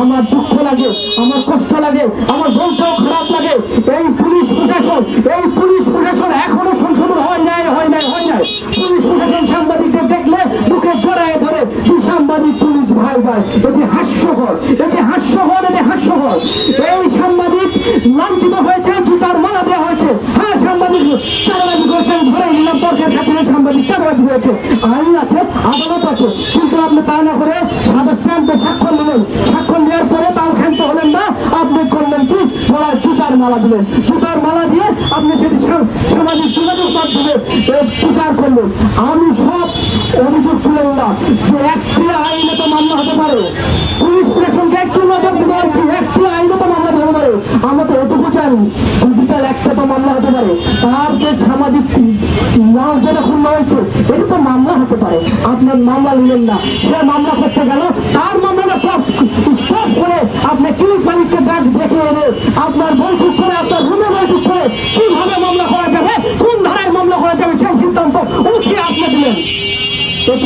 আমার দুঃখ লাগে, আমার কষ্ট লাগে, আমার বলতেও খারাপ লাগে। এই পুলিশ প্রশাসন, এই পুলিশ প্রশাসন এখনও সংশোধন হয় নাই হয় নাই হয় নাই। পুলিশ প্রশাসন সাংবাদিকদের দেখলে বুকে জড়ায় ধরে, কি সাংবাদিক পুলিশ ভাই ভাই, এটি হাস্যকর এটি হাস্যকর এটি হাস্যকর। এই সাংবাদিক লাঞ্ছিত হয়েছে, জুতার মালা দেওয়া হয়েছে। হ্যাঁ সাংবাদিক চারবাজি করেছেন ধরে নিলাম, তর্কের খাতিরে সাংবাদিক চারবাজি হয়েছে আইন আছে, আদালত আছে, কিন্তু আপনি তা না করে সাদা স্ট্যাম্পে স্বাক্ষর নিলেন স্বাক্ষর নেওয়ার পরে তাও ক্ষান্ত হলেন না আপনি করলেন কি গলায় জুতার মালা দিলেন। জুতার মালা দিয়ে আপনি সেটি সামাজিক যোগাযোগ মাধ্যমে প্রচার করলেন। আমি সব অভিযোগ তুলে নিলাম যে একটি আইনে তো মান্য হতে পারে। পুলিশ প্রশাসনকে একটু নজর দিতে পারছি একটি আইনে তো মামলা হতে পারে। আমরা তো এটুকু জানি, ডিজিটাল একটা তো মামলা হতে পারে। তার যে সামাজিক নাম যেটা খুলনা হয়েছে, এটা তো মামলা হতে পারে। আপনার মামলা নিলেন না। সে মামলা করতে গেল, তার মামলাটা স্টপ করে আপনি কিলিশ মালিককে ডাক দেখে এনে আপনার বৈঠক করে আপনার রুমে বৈঠক করে কীভাবে মামলা করা যাবে কোন ধারায় মামলা করা যাবে সেই সিদ্ধান্ত উঠিয়ে আপনি দিলেন এটি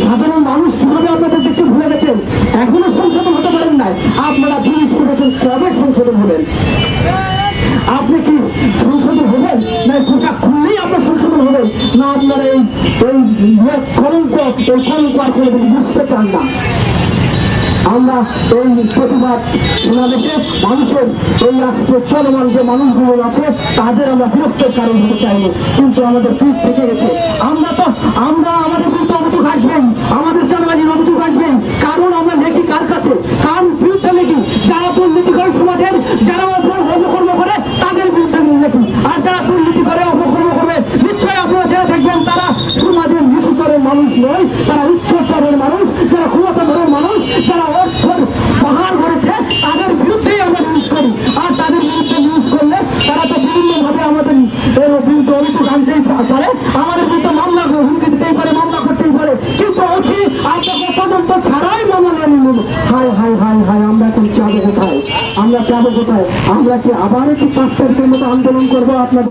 সাধারণ মানুষ ভুলে গেছেন? এখনও সংশোধন হতে পারেন নাই। আপনারা পুলিশ প্রশাসন কবে সংশোধন হবেন? আপনি কি সংশোধন হবেন? না পোশাক খুললেই আপনার সংশোধন হবেন না, আপনারা এই কলঙ্ক এই কলঙ্ক আর কোনো বুঝতে চান না। আমরা এই প্রতিবাদ সমাবেশে মানুষের এই আজকে চলমান যে মানুষগুলো আছে, তাদের আমরা বিরক্তের কারণ হতে চাইনি, কিন্তু আমাদের পিঠ থেকে গেছে। আমরা তো, আমরা আমাদের কিন্তু অভিযোগ আসবেন আমাদের চালাবাজির অভিযোগ আসবেন কারণ আমরা লেখি কার কাছে কার বিরুদ্ধে লেখি যারা দুর্নীতি করে সমাজের যারা অপর- অপকর্ম করে তাদের বিরুদ্ধে লেখি আর যারা দুর্নীতি করে অপকর্ম করবে নিশ্চয়ই আপনারা যারা থাকবেন তারা সমাজের নিচু স্তরের মানুষ নয় তারা উচ্চ স্তরের মানুষ যারা ক্ষমতাধরের মানুষ যারা করেছে, তাদের বিরুদ্ধেই আমরা নিউজ করি। আর তাদের বিরুদ্ধে করলে তারা তো আমাদের বিরুদ্ধে অভিযোগ আনতেই পারে। আমাদের বিরুদ্ধে মামলা পারে, মামলা করতেই পারে। কিন্তু তদন্ত ছাড়াই মামলা হাই হাই হাই হাই আমরা এখন কোথায়? আমরা কোথায়? আমরা কি আবার একটু পাঁচ তারিখের মতো আন্দোলন করব আপনাদের?